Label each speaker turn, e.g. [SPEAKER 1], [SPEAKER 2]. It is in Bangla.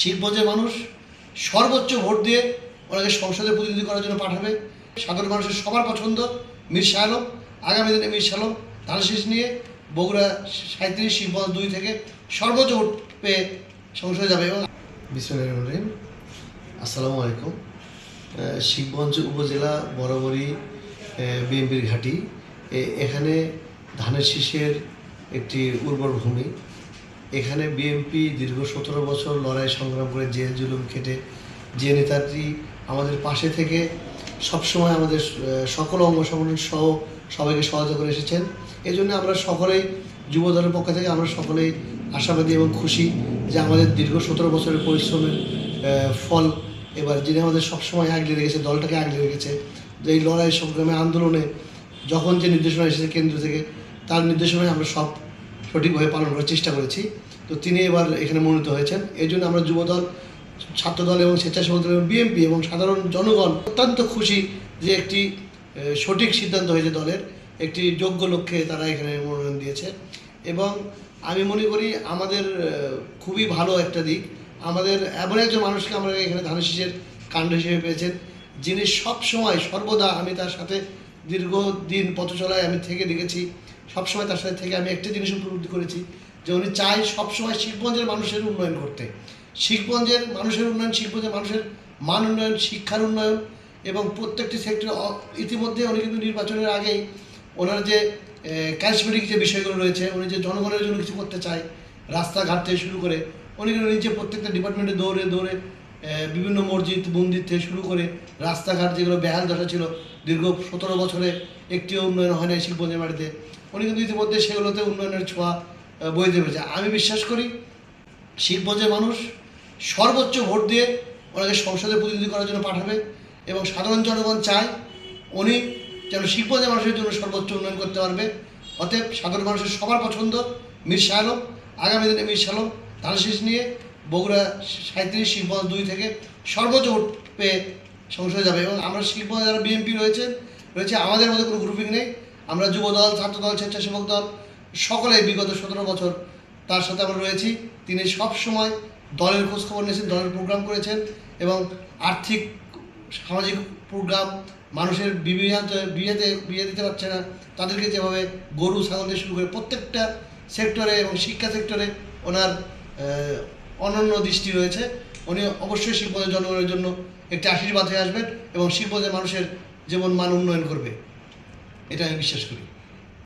[SPEAKER 1] শিল্পজের মানুষ, সর্বোচ্চ ভোট দিয়ে ওনাকে সংসদে প্রতিনিধি করার জন্য পাঠাবে। সাধারণ মানুষের সবার পছন্দ, মীর শাহ আলম। আগামী দিনে মীর শাহ আলম নিয়ে বগুড়া সাঁত্রিশ শিল্পজ দুই থেকে সর্বোচ্চ ভোট পেয়ে সংসদে যাবে। এবং আসসালামু আলাইকুম। শিবগঞ্জ উপজেলা বরাবরই বিএনপির ঘাঁটি। এখানে ধানের শীষের একটি উর্বর ভূমি। এখানে বিএনপি দীর্ঘ সতেরো বছর লড়াই সংগ্রাম করে জেল জুলুম খেটে, যে নেতাটি আমাদের পাশে থেকে সবসময় আমাদের সকল অঙ্গ সংগঠন সহ সবাইকে সহায়তা করে এসেছেন। এই জন্য আমরা সকলেই, যুব দলের পক্ষ থেকে আমরা সকলেই আশাবাদী এবং খুশি যে আমাদের দীর্ঘ সতেরো বছরের পরিশ্রমের ফল এবার যিনি আমাদের সবসময় আগলে রেখেছে, দলটাকে আগলে রেখেছে, যে এই লড়াই সংগ্রামে আন্দোলনে যখন যে নির্দেশনা এসেছে কেন্দ্র থেকে, তার নির্দেশনায় আমরা সব সঠিকভাবে পালন করার চেষ্টা করেছি। তো তিনি এবার এখানে মনোনীত হয়েছেন। এই জন্য আমরা যুবদল, ছাত্রদল এবং স্বেচ্ছাসেবক দল এবং বিএনপি এবং সাধারণ জনগণ অত্যন্ত খুশি যে একটি সঠিক সিদ্ধান্ত হয়েছে দলের। একটি যোগ্য লক্ষ্যে তারা এখানে মনোনয়ন দিয়েছে। এবং আমি মনে করি আমাদের খুবই ভালো একটা দিক। আমাদের এমন একজন মানুষকে আমরা এখানে ধানের শীষের কাণ্ড হিসেবে পেয়েছেন। যিনি সব সময় সর্বদা আমি তার সাথে দীর্ঘদিন পথ চলায় আমি থেকে দেখেছি, সবসময় তার সাথে থেকে আমি একটা জিনিস উপলব্ধি করেছি, যে উনি চাই সবসময় শিল্পগঞ্জের মানুষের উন্নয়ন করতে শিল্পগঞ্জের মানুষের উন্নয়ন শিল্পগঞ্জের মানুষের মান উন্নয়ন, শিক্ষার উন্নয়ন এবং প্রত্যেকটি সেক্টর ইতিমধ্যে উনি কিন্তু নির্বাচনের আগেই ওনার যে ক্যারিসমেটিক যে বিষয়গুলো রয়েছে, উনি যে জনগণের জন্য কিছু করতে চায়, রাস্তাঘাট থেকে শুরু করে, উনি কিন্তু নিজে প্রত্যেকটা ডিপার্টমেন্টে দৌড়ে দৌড়ে বিভিন্ন মসজিদ, মন্দির থেকে শুরু করে রাস্তাঘাট যেগুলো বেহাল দশা ছিল, দীর্ঘ সতেরো বছরে একটিও উন্নয়ন হয় না এই শিল্পগঞ্জের বাড়িতে, উনি কিন্তু ইতিমধ্যে সেগুলোতে উন্নয়নের ছোঁয়া বয়ে দেবেছে আমি বিশ্বাস করি শিল্পজের মানুষ, সর্বোচ্চ ভোট দিয়ে ওনাকে সংসদে প্রতিনিধি করার জন্য পাঠাবে এবং সাধারণ জনগণ চায় উনি যেন শিল্পজের মানুষের জন্য সর্বোচ্চ উন্নয়ন করতে পারবে। অতএব সাধারণ মানুষের সবার পছন্দ, মীর শাহ আলম, আগামী দিনে মীর শাহ আলম ধানশীষ নিয়ে বগুড়া সাঁত্রিশ শিল্পজ দুই থেকে সর্বোচ্চ ভোট পেয়ে সংসদে যাবে এবং আমরা শিল্প যারা বিএনপি রয়েছে রয়েছে আমাদের মধ্যে কোনো গ্রুপিং নেই। আমরা যুব দল, ছাত্র দল, স্বেচ্ছাসেবক দল, সকলে বিগত সতেরো বছর তার সাথে আমরা রয়েছি। তিনি সব সময় দলের খোঁজখবর নিয়েছেন, দলের প্রোগ্রাম করেছেন এবং আর্থিক, সামাজিক প্রোগ্রাম মানুষের বিবিয়াতে বিয়েতে, বিয়ে দিতে পারছে না। তাদেরকে যেভাবে গরু, ছাগল দিয়ে শুরু করে প্রত্যেকটা সেক্টরে এবং শিক্ষা সেক্টরে ওনার অনন্য দৃষ্টি রয়েছে। উনি অবশ্যই শিল্পদের জনগণের জন্য একটি আশীর্বাদ হয়ে আসবেন এবং শিল্পদের মানুষের জীবন মান উন্নয়ন করবে। এটা আমি বিশ্বাস করি।